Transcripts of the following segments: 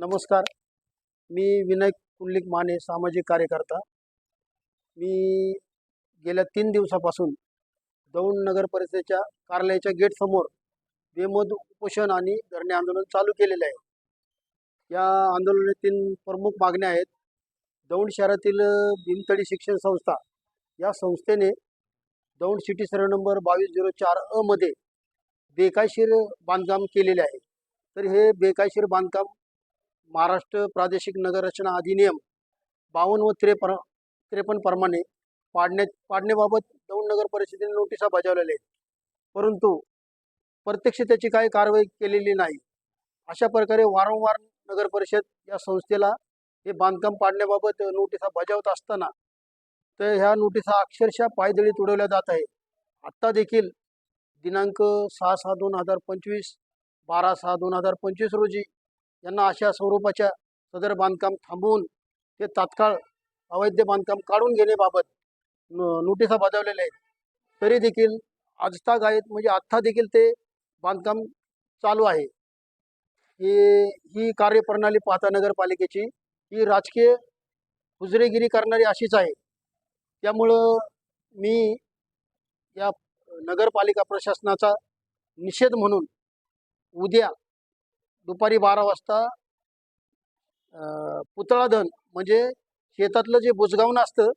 नमस्कार. मी विनायक कुंडलिक माने सामाजिक कार्यकर्ता. मी गेल्या तीन दिवसापासून दौंड नगर परिषदेच्या कार्यालयाच्या गेटसमोर बेमोद उपोषण आणि धरणे आंदोलन चालू केलेले आहे. या आंदोलनातील प्रमुख मागण्या आहेत. दौंड शहरातील अ, भीमतडी शिक्षण संस्था या संस्थेने दौंड सिटी सर्व नंबर बावीस झिरो चार अमध्ये बेकायशीर बांधकाम केलेले आहे. तर हे बेकायशीर बांधकाम महाराष्ट्र प्रादेशिक नगररचना अधिनियम बावन्न व त्रेप त्रेपन्न प्रमाणे पाडण्या पाडण्याबाबत दौंड नगर परिषदेने नोटिसा बजावलेल्या आहेत. परंतु प्रत्यक्ष त्याची काही कारवाई केलेली नाही. अशा प्रकारे वारंवार नगर परिषद या संस्थेला हे बांधकाम पाडण्याबाबत नोटिसा बजावत असताना तर ह्या नोटिसा अक्षरशः पायदळी तुडवल्या जात आहे आत्ता देखील दिनांक सहा सहा दोन हजार पंचवीस बारा सहा दोन हजार पंचवीस रोजी यांना अशा स्वरूपाच्या सदर बांधकाम थांबवून ते तात्काळ अवैध बांधकाम काढून घेण्याबाबत न- नोटिसा बजावलेल्या आहेत. तरी देखील आजता गायत म्हणजे आत्ता देखील ते बांधकाम चालू आहे. हे ही कार्यप्रणाली पाहता नगरपालिकेची ही राजकीय हुजरेगिरी करणारी अशीच आहे. त्यामुळं मी या नगरपालिका प्रशासनाचा निषेध म्हणून उद्या दुपारी बारा वाजता पुतळा धन म्हणजे शेतातलं जे बुजगावणं असतं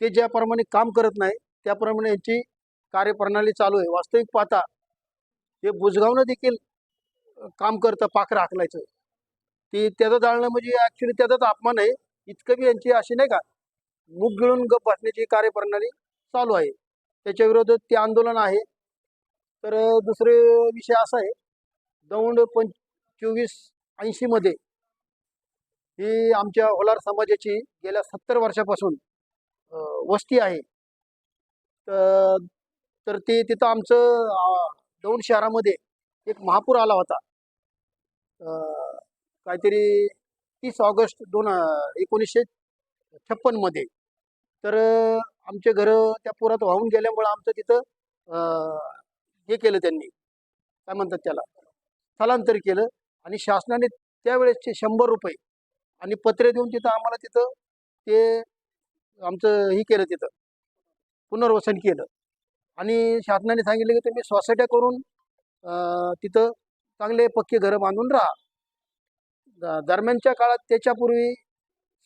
ते ज्याप्रमाणे काम करत नाही त्याप्रमाणे यांची कार्यप्रणाली चालू आहे. वास्तविक पाहता हे बुजगावणं देखील काम करतं पाखरं हाकलायचं. ती त्याचं जाळणं म्हणजे ॲक्च्युली त्याचाच अपमान आहे. इतकं बी यांची अशी नाही का मूग गिळून गप बसण्याची कार्यप्रणाली चालू आहे. त्याच्या विरोधात ते आंदोलन आहे. तर दुसरे विषय असा आहे दौंड पंच चोवीस ऐंशीमध्ये ही आमच्या होलार समाजाची गेल्या सत्तर वर्षापासून वस्ती आहे. तर तर ते तिथं आमचं दौंड शहरामध्ये एक महापूर आला होता. काहीतरी तीस ऑगस्ट दोन एकोणीसशे छप्पनमध्ये तर आमचे घरं त्या पुरात वाहून गेल्यामुळं आमचं तिथं हे केलं त्यांनी. काय म्हणतात त्याला? स्थलांतर केलं आणि शासनाने त्यावेळेसचे शंभर रुपये आणि पत्रे देऊन तिथं आम्हाला तिथं ते आमचं हे केलं तिथं पुनर्वसन केलं. आणि शासनाने सांगितलं की तुम्ही सोसायट्या करून तिथं चांगले पक्के घरं बांधून राहा. द- दरम्यानच्या काळात त्याच्यापूर्वी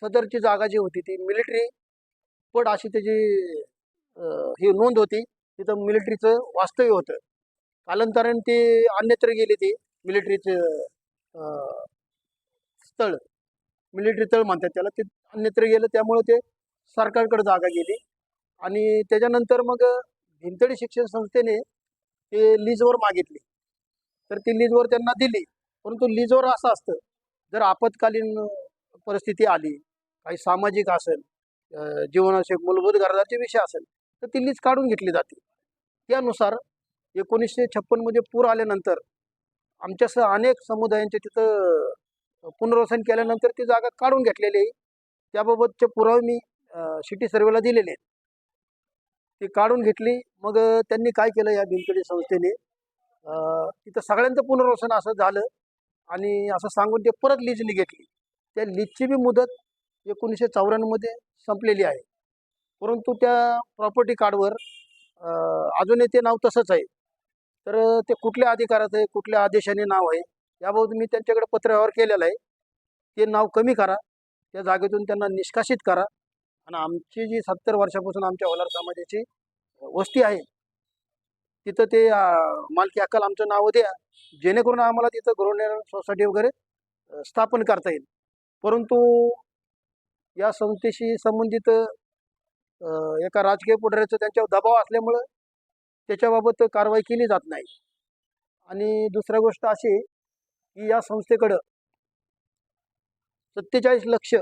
सदरची जागा जी होती ती मिलिटरी पड अशी त्याची ही नोंद होती. तिथं मिलिटरीचं वास्तव्य होतं. कालांतराने ते अन्यत्र गेले ते. मिलिटरीचे स्थळ मिलिटरी तळ म्हणतात त्याला. ते अन्यत्र गेलं त्यामुळं ते सरकारकडे जागा गेली. आणि त्याच्यानंतर मग भिंतडी शिक्षण संस्थेने ते लीजवर मागितली. तर ती लीजवर त्यांना दिली. परंतु लीजवर असं असतं जर आपत्कालीन परिस्थिती आली काही सामाजिक असेल अं, जीवनावश्यक मूलभूत गरजाचे विषय असेल तर ती लीज काढून घेतली जाते. त्यानुसार एकोणीसशे छप्पनमध्ये पूर आल्यानंतर आमच्यासह अनेक समुदायांचे तिथं पुनर्वसन केल्यानंतर ती जागा काढून घेतलेली आहे. त्याबाबतचे पुरावे मी सिटी सर्वेला दिलेले आहेत. ती काढून घेतली. मग त्यांनी काय केलं या भिंतडी संस्थेने? तिथं सगळ्यांचं पुनर्वसन असं झालं आणि असं सांगून ते परत लीजनी घेतली. त्या लीजची बी मुदत एकोणीसशे चौऱ्याण्णवमध्ये संपलेली आहे. परंतु त्या प्रॉपर्टी कार्डवर अजूनही ते नाव तसंच आहे. तर ते कुठल्या अधिकाराचं आहे कुठल्या आदेशाने नाव आहे याबाबत मी त्यांच्याकडे पत्रव्यवहार केलेला आहे. ते नाव कमी करा त्या जागेतून त्यांना निष्कासित करा. आणि आमची जी सत्तर वर्षापासून आमच्या वलार समाजाची वस्ती आहे तिथं ते मालकी अक्कल आमचं नाव द्या. जेणेकरून आम्हाला तिथं गृहनिर्माण सोसायटी वगैरे स्थापन करता येईल. परंतु या संस्थेशी संबंधित एका राजकीय पुढाऱ्याचं त्यांच्यावर दबाव असल्यामुळं त्याच्याबाबत कारवाई केली जात नाही. आणि दुसऱ्या गोष्ट अशी की या संस्थेकडं सत्तेचाळीस लक्ष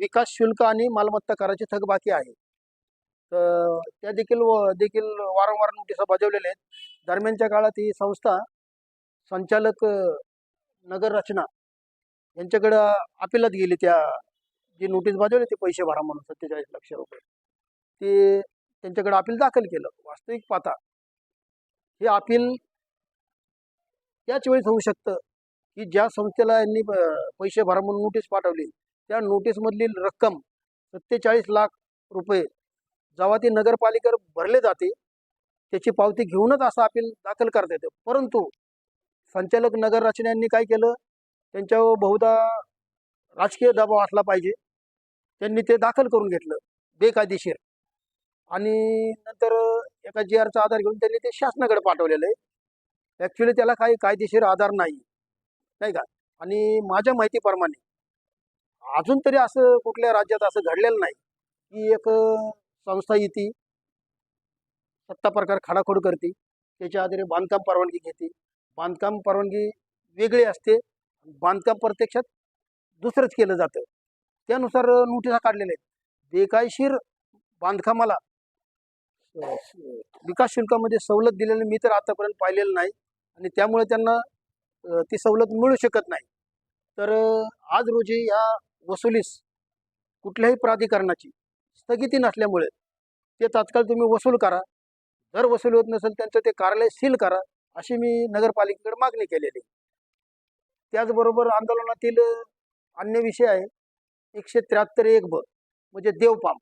विकास शुल्क आणि मालमत्ता कराची थकबाकी आहे. तर त्या देखील व- देखील वारंवार नोटिसा बजावलेल्या आहेत. दरम्यानच्या काळात ही संस्था संचालक नगर रचना यांच्याकडं अपिलात गेली. त्या जी नोटीस बजावली ते पैसे भरा म्हणून सत्तेचाळीस लक्ष रुपये. ते त्यांच्याकडे अपील दाखल केलं. वास्तविक पाहता हे अपील याच वेळेस होऊ शकतं की ज्या संस्थेला यांनी प- पैसे भरा म्हणून नोटीस पाठवली त्या नोटीसमधली रक्कम सत्तेचाळीस लाख रुपये जेव्हा ते नगरपालिकेवर भरले जाते त्याची पावती घेऊनच असं अपील दाखल करता येतं. परंतु संचालक नगर रचना यांनी काय केलं? त्यांच्यावर बहुधा राजकीय दबाव असला पाहिजे. त्यांनी ते दाखल करून घेतलं बेकायदेशीर. आणि नंतर एका जी आरचा आधार घेऊन त्यांनी ते शासनाकडे पाठवलेलं आहे. ॲक्च्युली त्याला काही कायदेशीर आधार नाही नाही का? आणि माझ्या माहितीप्रमाणे अजून तरी असं कुठल्या राज्यात असं घडलेलं नाही की एक संस्था येते सत्ता प्रकार खाडाखोड करते त्याच्या आधारे बांधकाम परवानगी घेते. बांधकाम परवानगी वेगळी असते बांधकाम प्रत्यक्षात दुसरंच केलं जातं. त्यानुसार नोटिसा काढलेल्या आहेत. बेकायशीर बांधकामाला हो. विकास शुल्कामध्ये सवलत दिलेली मी तर आतापर्यंत पाहिलेलं नाही आणि त्यामुळे त्यांना ती सवलत मिळू शकत नाही. तर आज रोजी या वसुलीस कुठल्याही प्राधिकरणाची स्थगिती नसल्यामुळे ते तात्काळ तुम्ही वसूल करा. जर वसूल होत नसेल त्यांचं ते कार्यालय सील करा अशी मी नगरपालिकेकडे मागणी केलेली. त्याचबरोबर आंदोलनातील अन्य विषय आहे. एकशे त्र्याहत्तर एक ब म्हणजे देवपाम.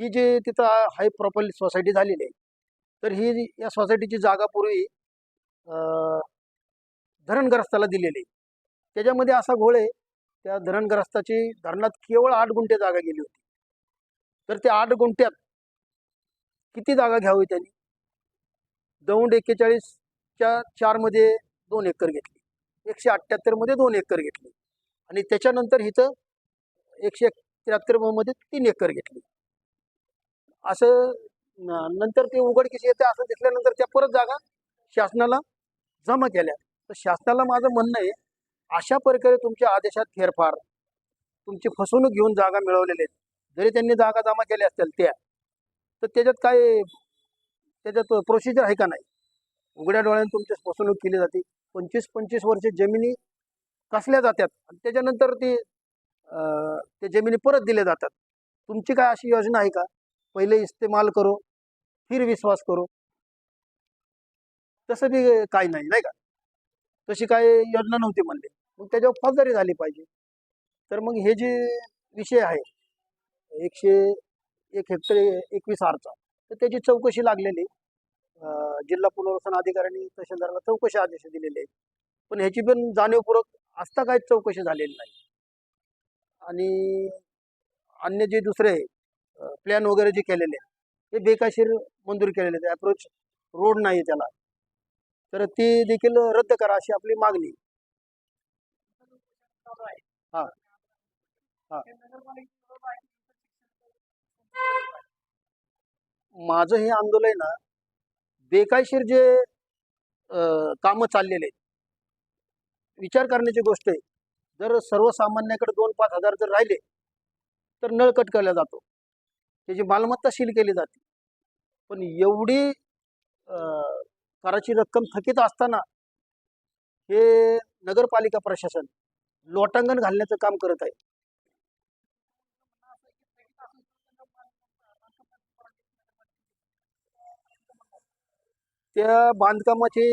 ही जी तिथं हाय प्रॉपर्ली सोसायटी झालेली आहे तर ही या सोसायटीची जागा पूर्वी धरणग्रस्ताला दिलेली आहे. त्याच्यामध्ये असा घोळ आहे त्या धरणग्रस्ताची धरणात केवळ आठ गुंठे जागा गेली होती. तर त्या आठ गुंठ्यात किती जागा घ्यावी त्यांनी? दौंड एक्केचाळीसच्या चारमध्ये दोन एकर घेतली एकशे अठ्ठ्याहत्तरमध्ये दोन एकर घेतली आणि त्याच्यानंतर इथं एकशे त्र्याहत्तरमध्ये तीन एकर घेतली. असं नंतर ते उघडकीस येते असं दिसल्यानंतर त्या परत जागा शासनाला जमा केल्या. तर शासनाला माझं म्हणणं आहे अशा प्रकारे तुमच्या आदेशात फेरफार तुमची फसवणूक घेऊन जागा मिळवलेले आहेत. जरी त्यांनी जागा जमा केल्या असतील त्या तर त्याच्यात काय त्याच्यात प्रोसिजर आहे का नाही? उघड्या डोळ्याने तुमची फसवणूक केली जाते. पंचवीस पंचवीस वर्ष जमिनी कसल्या जातात आणि त्याच्यानंतर ती त्या जमिनी परत दिल्या जातात. तुमची काय अशी योजना आहे का? पहिले इस्तेमाल करो फिर विश्वास करो. तसं बी काही नाही नाही का? तशी काय योजना नव्हती म्हणले. मग त्याच्यावर फौजदारी झाली पाहिजे. तर मग हे जे विषय आहे एकशे एक हेक्टर एकवीस आरचा तर त्याची चौकशी लागलेली. जिल्हा पुनर्वसन अधिकाऱ्यांनी तहसीलदाराला चौकशी आदेश दिलेले आहेत. पण ह्याची पण जाणीवपूर्वक असता काय चौकशी झालेली नाही. आणि अन्य जे दुसरे प्लॅन वगैरे जे केलेले आहेत, ते बेकाशीर मंजूर केलेले आहेत. अप्रोच रोड नाही त्याला. तर ती देखील रद्द करा अशी आपली मागणी हा. हा. माझं हे आंदोलन आहे ना बेकायशीर जे काम कामं चाललेले आहेत विचार करण्याची गोष्ट आहे. जर सर्वसामान्याकडे दोन पाच हजार जर राहिले तर नळ कट केला जातो. त्याची मालमत्ता सील केली जाते. पण एवढी कराची रक्कम थकीत असताना हे नगरपालिका प्रशासन लोटांगण घालण्याचं काम करत आहे. त्या बांधकामाची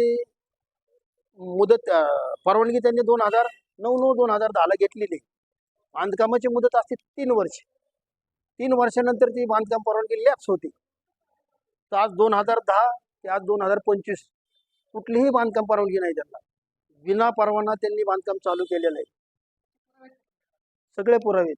मुदत परवानगी त्यांनी दोन हजार नऊ नऊ दोन हजार दहाला घेतलेली आहे. बांधकामाची मुदत असते तीन वर्ष. तीन वर्षानंतर ती बांधकाम परवानगी लॅप्स होती. तर आज दोन हजार दहा ते आज दोन हजार पंचवीस कुठलीही बांधकाम परवानगी नाही त्यांना. विना परवाना त्यांनी बांधकाम चालू केलेलं आहे. सगळे पुरावे